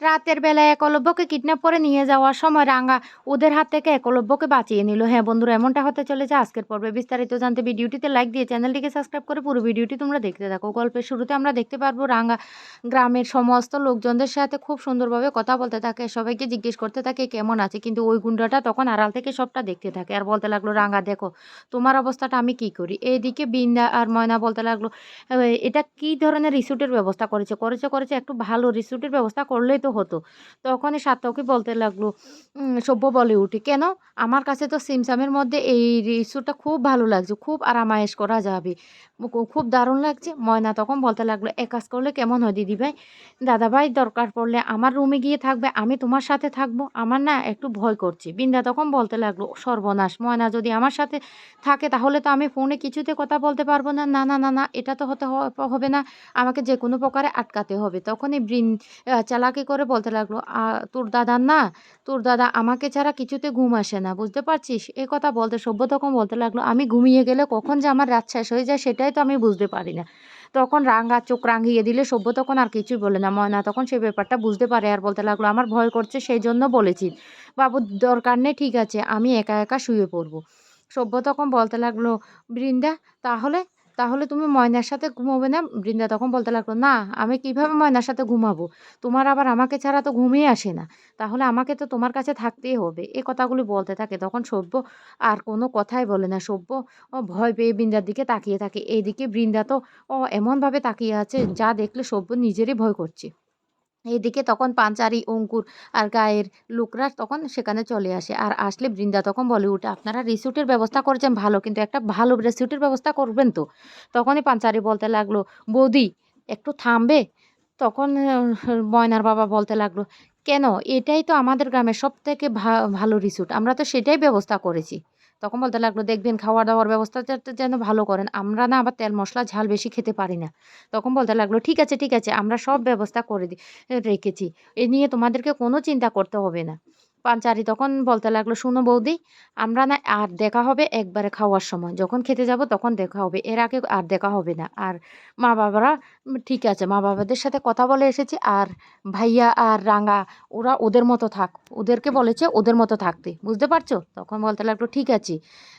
রাতের বেলায় একলব্যকে কিডন্যাপ করে নিয়ে যাওয়ার সময় রাঙা ওদের হাত থেকে একলব্যকে বাঁচিয়ে নিল। হ্যাঁ বন্ধুরা, এমনটা হতে চলেছে আজকের পর্বে। বিস্তারিত জানতে ভিডিওটিতে লাইক দিয়ে চ্যানেলটিকে সাবস্ক্রাইব করে পুরো ভিডিওটি তোমরা দেখতে থাকো। গল্পের শুরুতে আমরা দেখতে পারব রাঙা গ্রামের সমস্ত লোকজনদের সাথে খুব সুন্দরভাবে কথা বলতে থাকে, সবাইকে জিজ্ঞেস করতে থাকে কেমন আছে, কিন্তু ওই গুন্ডাটা তখন আড়াল থেকে সবটা দেখতে থাকে। আর বলতে লাগল, রাঙা, দেখো, তোমার অবস্থাটা আমি কি করি? এইদিকে বিন্দা আর ময়না বলতে লাগল এটা কি ধরনের রিসুটের ব্যবস্থা করেছে? করেছে করেছে, একটু ভালো রিসুটের ব্যবস্থা করলেই তো হতো। তখনই সার্থকই বলতে লাগল সভ্য বলে উঠে কেন? আমার কাছে তো সিমসামের মধ্যে এই রিসুটটা খুব ভালো লাগছে, খুব আরামায়েশ করা যাবে। খুব দারুণ লাগছে। ময়না তখন বলতে লাগল, এ কাজ করলে কেমন হয় দিদি ভাই? দাদা ভাই, দরকার পড়লে আমার রুমে গিয়ে থাকবে, আমি তোমার সাথে থাকব। আমার না একটু ভয় করছে। বিন্দা তখন বলতে লাগল, সর্বনাশ, ময়না যদি আমার সাথে থাকে তাহলে তো আমি ফোনে কিছুতে কথা বলতে পারব না। না না না না, এটা তো হতে হবে না। আমাকে যে কোনো প্রকারে আটকাতে হবে। তখনই বৃন চালাকি করে বলতে লাগল তোর দাদার না, তোর দাদা আমাকে ছাড়া কিছুতে ঘুম আসে না, বুঝতে পারছিস? এ কথা বলতে সভ্য তখন বলতে লাগল, আমি ঘুমিয়ে গেলে কখন যে আমার রাত শেষ হয়ে যায় সেটাই তো আমি বুঝতে পারি না। তখন রাঙা চোখ রাঙিয়ে দিলে সভ্য তখন আর কিছুই বলে না, ময়না তখন সে ব্যাপারটা বুঝতে পারে আর বলতে লাগল, আমার ভয় করছে সেই জন্য বলেছি। বাবু, দরকার নেই, ঠিক আছে, আমি একা একা শুয়ে পড়ব। সভ্য তখন বলতে লাগল, বৃন্দা, তাহলে তাহলে তুমি ময়নার সাথে ঘুমাবে না? বৃন্দা তখন বলতে লাগল, না, আমি কীভাবে ময়নার সাথে ঘুমাবো? তোমার আবার আমাকে ছাড়া তো ঘুমিয়ে আসে না। তাহলে আমাকে তো তোমার কাছে থাকতেই হবে। এ কথাগুলি বলতে থাকে তখন সভ্য আর কোনো কথাই বলে না। সভ্য ভয় পেয়ে বৃন্দার দিকে তাকিয়ে থাকে। এইদিকে বৃন্দা তো ও এমনভাবে তাকিয়ে আছে, যা দেখলে সভ্য নিজেরই ভয় করছে। এদিকে তখন পাঞ্চারি অঙ্কুর আর গায়ের লোকরা তখন সেখানে চলে আসে। আর আসলে বৃন্দা তখন বলে, উঠে, আপনারা রিসুটের ব্যবস্থা করেছেন ভালো, কিন্তু একটা ভালো রিসুটের ব্যবস্থা করবেন তো? তখনই পাঞ্চারি বলতে লাগল, বৌদি, একটু থামবে? তখন ময়নার বাবা বলতে লাগল, কেন? এটাই তো আমাদের গ্রামের সব থেকে ভালো রিসুট আমরা তো সেটাই ব্যবস্থা করেছি। তখন বলতে লাগল, দেখবেন খাওয়া দাওয়ার ব্যবস্থা যেন ভালো করেন। আমরা না আবার তেল মশলা, ঝাল বেশি খেতে পারি না। তখন বলতে লাগল, ঠিক আছে ঠিক আছে, আমরা সব ব্যবস্থা করে রেখেছি। এ নিয়ে তোমাদেরকে কোনো চিন্তা করতে হবে না। পাঞ্চারি তখন বলতে লাগল, শুনো বৌদি, আমরা না আর দেখা হবে একবারে খাওয়ার সময়। যখন খেতে যাব তখন দেখা হবে। এর আগে আর দেখা হবে না। আর মা বাবারা ঠিক আছে, মা বাবাদের সাথে কথা বলে এসেছি। আর ভাইয়া আর রাঙা, ওরা ওদের মতো থাক। ওদেরকে বলেছে ওদের মতো থাকতে। বুঝতে পারছ? তখন বলতে লাগল, ঠিক আছে।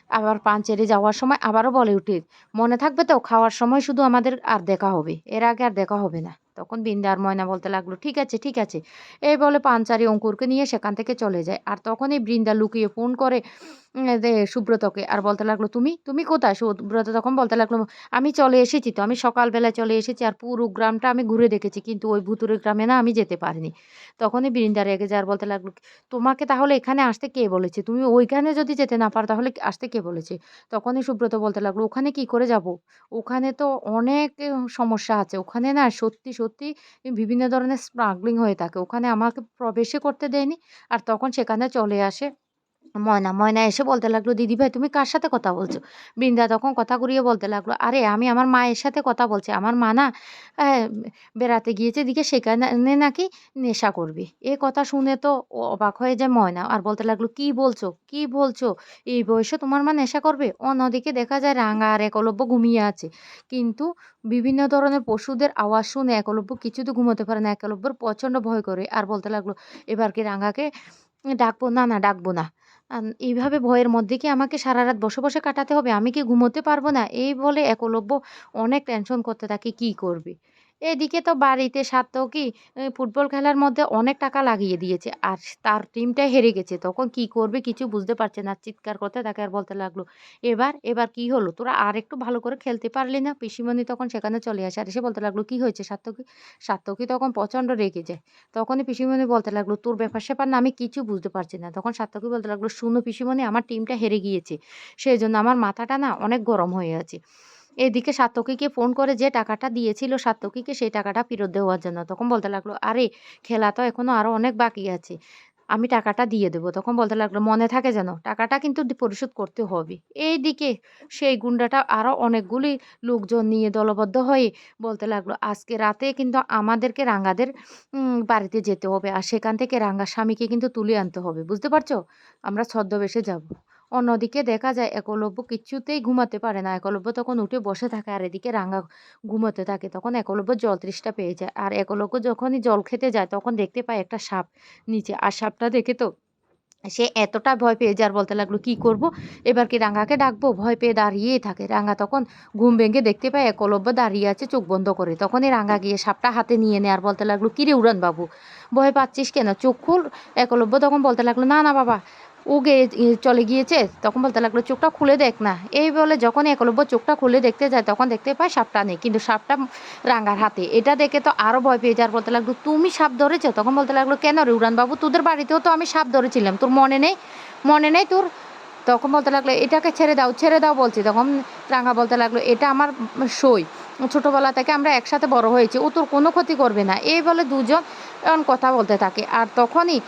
আবার পাঞ্চেরি যাওয়ার সময় আবারও বলে উঠে, মনে থাকবে তো, খাওয়ার সময় শুধু আমাদের আর দেখা হবে। এর আগে আর দেখা হবে না। তখন বিন্দা আর ময়না বলতে লাগল, ঠিক আছে ঠিক আছে। এই বলে পাঞ্চারি অঙ্কুরকে নিয়ে সেখান থেকে চলে যায়। আর তখনই বৃন্দা লুকিয়ে ফোন করে সুব্রতকে আর বলতে লাগল, তুমি তুমি কোথায়? সুব্রত তখন বলতে লাগল, আমি চলে এসেছি তো, আমি সকালবেলা চলে এসেছি আর পুরো গ্রামটা আমি ঘুরে দেখেছি, কিন্তু ওই ভুতুরের গ্রামে না আমি যেতে পারিনি। তখনই বৃন্দা রেগে যায় আর বলতে লাগল, তোমাকে তাহলে এখানে আসতে কে বলেছে? তুমি ওইখানে যদি যেতে না পারো, তাহলে আসতে কে বলেছে? তখনই সুব্রত বলতে লাগল, ওখানে কি করে যাব? ওখানে তো অনেক সমস্যা আছে। ওখানে না সত্যি সত্যি বিভিন্ন ধরনের স্মাগলিং হয়ে থাকে। ওখানে আমাকে প্রবেশই করতে দেয়নি। আর তখন সেখানে চলে আসে। ময়না ময়না এসে বলতে লাগল, দিদি ভাই, তুমি কার সাথে কথা বলছো? বৃন্দা তখন কথা ঘুরিয়ে বলতে লাগল, আরে, আমি আমার মায়ের সাথে কথা বলছি। আমার মা না বেড়াতে গিয়েছে দিকে সেখানে নাকি নেশা করবে। এ কথা শুনে তো অবাক হয়ে যায় ময়না আর বলতে লাগল, কি বলছো? কি বলছো? এই বয়সে তোমার মা নেশা করবে? অন্যদিকে দেখা যায় রাঙা আর একলব্য ঘুমিয়ে আছে। কিন্তু বিভিন্ন ধরনের পশুদের আওয়াজ শুনে একলব্য কিছুতে ঘুমোতে পারে না। একলব্যর প্রচণ্ড ভয় করে আর বলতে লাগল, এবার কি রাঙাকে ডাকবো? না না, ডাকবো না। এইভাবে ভয়ের মধ্যে কি আমাকে সারা রাত বসে বসে কাটাতে হবে? আমি কি ঘুমোতে পারব না? এই বলে একলব্য অনেক টেনশন করতে থাকে, কি করবে? এদিকে তো বাড়িতে সার্থকই ফুটবল খেলার মধ্যে অনেক টাকা লাগিয়ে দিয়েছে। আর তার টিমটা হেরে গেছে। তখন কি করবে কিছু বুঝতে পারছে না। চিৎকার করতে তাকে আর বলতে লাগল, এবার এবার কি হলো? তোরা আর একটু ভালো করে খেলতে পারলি না? পিসিমণি তখন সেখানে চলে আসে। আর এসে বলতে লাগল, কি হয়েছে? সার্থকী সার্থকী তখন প্রচণ্ড রেগে যায়? তখনই পিসিমণি বলতে লাগল, তোর ব্যাপার স্যাপার না, আমি কিছু বুঝতে পারছি না। তখন সার্থকী বলতে লাগল, শুনো পিসিমণি, আমার টিমটা হেরে গিয়েছে। সেই জন্য আমার মাথাটা না অনেক গরম হয়ে আছে। এদিকে সাত্তকীকে ফোন করে যে টাকাটা দিয়েছিল সাত্তকীকে সেই টাকাটা ফেরত দেওয়ার জন্য। তখন বলতে লাগল, আরে, খেলা তো এখনও আরও অনেক বাকি আছে, আমি টাকাটা দিয়ে দেবো। তখন বলতে লাগল, মনে থাকে যেন, টাকাটা কিন্তু পরিশোধ করতে হবে। এই দিকে সেই গুন্ডাটা আরও অনেকগুলি লোকজন নিয়ে দলবদ্ধ হয়ে বলতে লাগল, আজকে রাতে কিন্তু আমাদেরকে রাঙ্গাদের বাড়িতে যেতে হবে, আর সেখান থেকে রাঙ্গা স্বামীকে কিন্তু তুলে আনতে হবে, বুঝতে পারছ? আমরা ছদ্মবেশে যাব। অন্যদিকে দেখা যায় একলব্য কিছুতেই ঘুমাতে পারে না। একলব্য তখন উঠে বসে থাকে আর এদিকে রাঙা ঘুমাতে থাকে। তখন একলব্য জল তৃষ্ণা পেয়ে যায়। আর একলব্য যখনই জল খেতে যায়, তখন দেখতে পায় একটা সাপ নিচে। আর সাপটা দেখে তো সে এতটা ভয় পেয়ে যার বলতে লাগল, কি করব? এবার কি রাঙ্গাকে ডাকবো? ভয় পেয়ে দাঁড়িয়েই থাকে। রাঙ্গা তখন ঘুম ভেঙে দেখতে পায় একলব্য দাঁড়িয়ে আছে চোখ বন্ধ করে। তখনই রাঙ্গা গিয়ে সাপটা হাতে নিয়ে নেয় আর বলতে লাগল কিরে উড়ান বাবু, ভয় পাচ্ছিস কেন? চোখ খুল। একলব্য তখন বলতে লাগল, না না বাবা ও চলে গিয়েছে, তখন বলতে লাগল, চোখটা খুলে দেখ না। এই বলে যখন একলব্য চোখটা খুলে দেখতে যায়, তখন দেখতে পায় সাপটা নেই, কিন্তু সাপটা রাঙ্গার হাতে। এটা দেখে তো আরও ভয় পেয়ে যার বলতে লাগল, তুমি সাপ ধরেছো? তখন বলতে লাগল, কেন রে উড়ানবাবু তোদের বাড়িতেও তো আমি সাপ ধরেছিলাম, তোর মনে নেই? মনে নেই তোর? তখন বলতে লাগল, এটাকে ছেড়ে দাও ছেড়ে দাও, বলছি। তখন রাঙা বলতে লাগল, এটা আমার সই। ছোটোবেলা থেকে আমরা একসাথে বড় হয়েছি, ও তোর কোনো ক্ষতি করবে না। এই বলে দুজন কথা বলতে থাকে, আর তখনই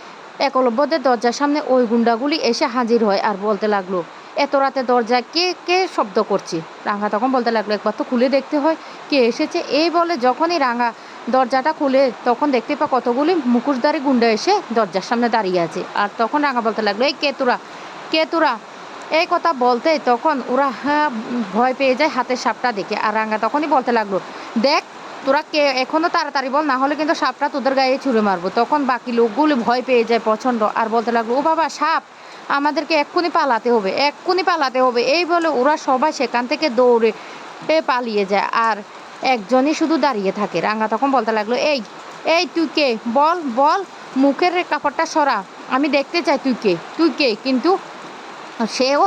একলব্যদের দরজার সামনে ওই গুন্ডাগুলি এসে হাজির হয় আর বলতে লাগল, এত রাতে দরজা কে কে শব্দ করছি? রাঙা তখন বলতে লাগল, একবার তো খুলে দেখতে হয় কে এসেছে। এই বলে যখনই রাঙা দরজাটা খুলে তখন দেখতে পা কতগুলি মুখোশধারী গুন্ডা এসে দরজার সামনে দাঁড়িয়ে আছে। আর তখন রাঙা বলতে লাগল, এই কেতুরা কেতুরা এই কথা বলতে তখন ওরা হ্যাঁ ভয় পেয়ে যায় হাতের সাপটা দেখে। আর রাঙা তখনই বলতে লাগল, দেখ তোরা কে এখনও তাড়াতাড়ি বল, না হলে কিন্তু সাপটা তোদের গায়ে ছুঁড়ে মারবো। তখন বাকি লোকগুলো ভয় পেয়ে যায় প্রচণ্ড, আর বলতে লাগল, ও বাবা, সাপ, আমাদেরকে এক্ষুনি পালাতে হবে, এক্ষুনি পালাতে হবে। এই বলে ওরা সবাই সেখান থেকে দৌড়ে পালিয়ে যায়, আর একজনই শুধু দাঁড়িয়ে থাকে। রাঙা তখন বলতে লাগল, এই এই তুই কে? বল বল, মুখের কাপড়টা সরা, আমি দেখতে চাই তুই কে তুই কে? কিন্তু সেও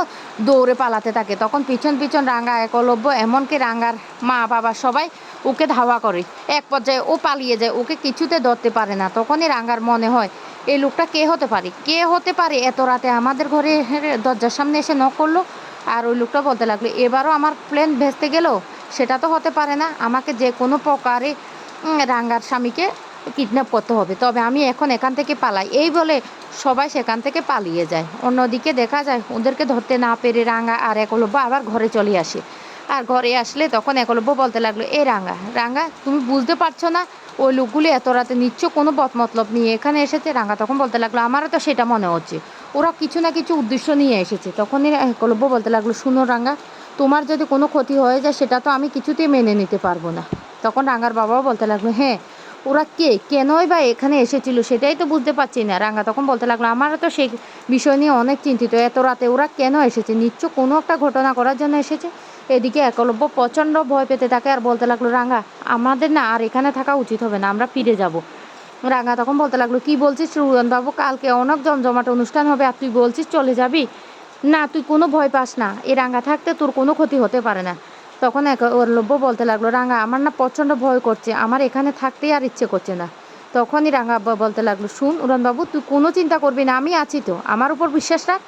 দৌড়ে পালাতে থাকে। তখন পিছন পিছন রাঙা একলব্য, এমনকি রাঙার মা বাবা সবাই ওকে ধাওয়া করে। এক পর্যায়ে ও পালিয়ে যায়, ওকে কিছুতে ধরতে পারে না। তখনই রাঙার মনে হয়, এই লোকটা কে হতে পারে? কে হতে পারে? এত রাতে আমাদের ঘরে দরজার সামনে এসে নক করল আর ওই লোকটা বলতে লাগল, এবারও আমার প্লেন ভেস্তে গেল? সেটা তো হতে পারে না। আমাকে যে কোনো প্রকারে রাঙ্গার স্বামীকে কিডন্যাপ করতে হবে। তবে আমি এখন এখান থেকে পালাই। এই বলে সবাই সেখান থেকে পালিয়ে যায়। অন্যদিকে দেখা যায়, ওদেরকে ধরতে না পেরে রাঙা আর এক একলব্য আবার ঘরে চলে আসে। আর ঘরে আসলে তখন একলব্য বলতে লাগল, এ রাঙা রাঙা, তুমি বুঝতে পারছ না? ওই লোকগুলি এত রাতে নিচ্ছ, কোনো পথ মতলব নিয়ে এখানে এসেছে রাঙা। তখন বলতে লাগল, আমারও তো সেটা মনে হচ্ছে। ওরা কিছু না কিছু উদ্দেশ্য নিয়ে এসেছে। তখনই একলব্য বলতে লাগল, শুনো রাঙা, তোমার যদি কোনো ক্ষতি হয়ে যায়, সেটা তো আমি কিছুতেই মেনে নিতে পারব না। তখন রাঙার বাবাও বলতে লাগল হ্যাঁ ওরা কে, কেনই বা এখানে এসেছিল সেটাই তো বুঝতে পারছি না। রাঙা তখন বলতে লাগল, আমারও তো সেই বিষয় নিয়ে অনেক চিন্তিত। এত রাতে ওরা কেন এসেছে? নিশ্চয় কোনো একটা ঘটনা করার জন্য এসেছে? এদিকে একলব্য প্রচণ্ড ভয় পেতে থাকে আর বলতে লাগল, রাঙা, আমাদের না আর এখানে থাকা উচিত হবে না, আমরা ফিরে যাব। রাঙা তখন বলতে লাগল, কি বলছিস বাবু কালকে অনেক জমজমাট অনুষ্ঠান হবে, আর তুই বলছিস চলে যাবি? না, তুই কোনো ভয় পাস না এ রাঙা থাকতে তোর কোনো ক্ষতি হতে পারে না। তখন এক একলব্য বলতে লাগল, রাঙা, আমার না প্রচণ্ড ভয় করছে, আমার এখানে থাকতেই আর ইচ্ছে করছে না। তখনই রাঙা আব্বা বলতে লাগল, শুন উড়ানবাবু তুই কোনো চিন্তা করবি না, আমি আছি তো, আমার উপর বিশ্বাস রাখ।